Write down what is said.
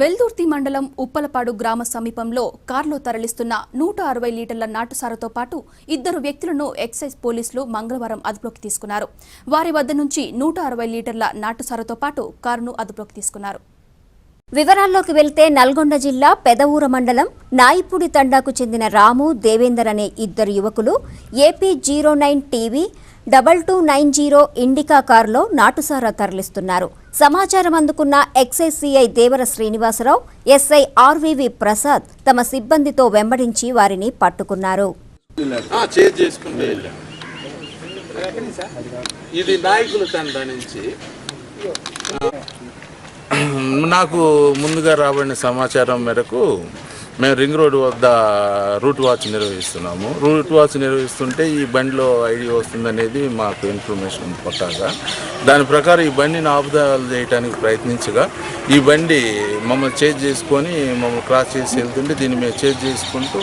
వెల్దుర్తి మండలం ఉప్పలపాడు గ్రామ సమీపంలో కారులో తరలిస్తున్న నూట అరవై లీటర్ల నాటుసారతో పాటు ఇద్దరు వ్యక్తులను ఎక్సైజ్ పోలీసులు మంగళవారం అదుపులోకి తీసుకున్నారు. వారి వద్ద నుంచి నూట అరవై లీటర్ల నాటుసారతో పాటు కారును అదుపులోకి తీసుకున్నారు. వివరాల్లోకి వెళ్తే నల్గొండ జిల్లా పెదవూర మండలం నాయిపూడి తండాకు చెందిన రాము దేవేందర్ అనే ఇద్దరు యువకులు AP zero nine TV double two nine zero Indica కారులో నాటుసారా తరలిస్తున్నారు. సమాచారం అందుకున్న excise CI Devara Srinivasarao SI RVV Prasad తమ సిబ్బందితో వెంబడించి వారిని పట్టుకున్నారు. ఇది నాయకుల తండ నుంచి. నాకు ముందుగా రాబడిన సమాచారం మేరకు మేము రింగ్ రోడ్ వద్ద రూట్ వాచ్ నిర్వహిస్తున్నాము. రూట్ వాచ్ నిర్వహిస్తుంటే ఈ బండిలో ఐడి వస్తుందనేది మాకు ఇన్ఫర్మేషన్ పట్టాగా దాని ప్రకారం ఈ బండిని ఆపుదాలు చేయడానికి ప్రయత్నించగా ఈ బండి మమ్మల్ని చేజ్ చేసుకొని మమ్మల్ని క్రాస్ చేసి వెళ్తుంటే దీన్ని మేము చేజ్ చేసుకుంటూ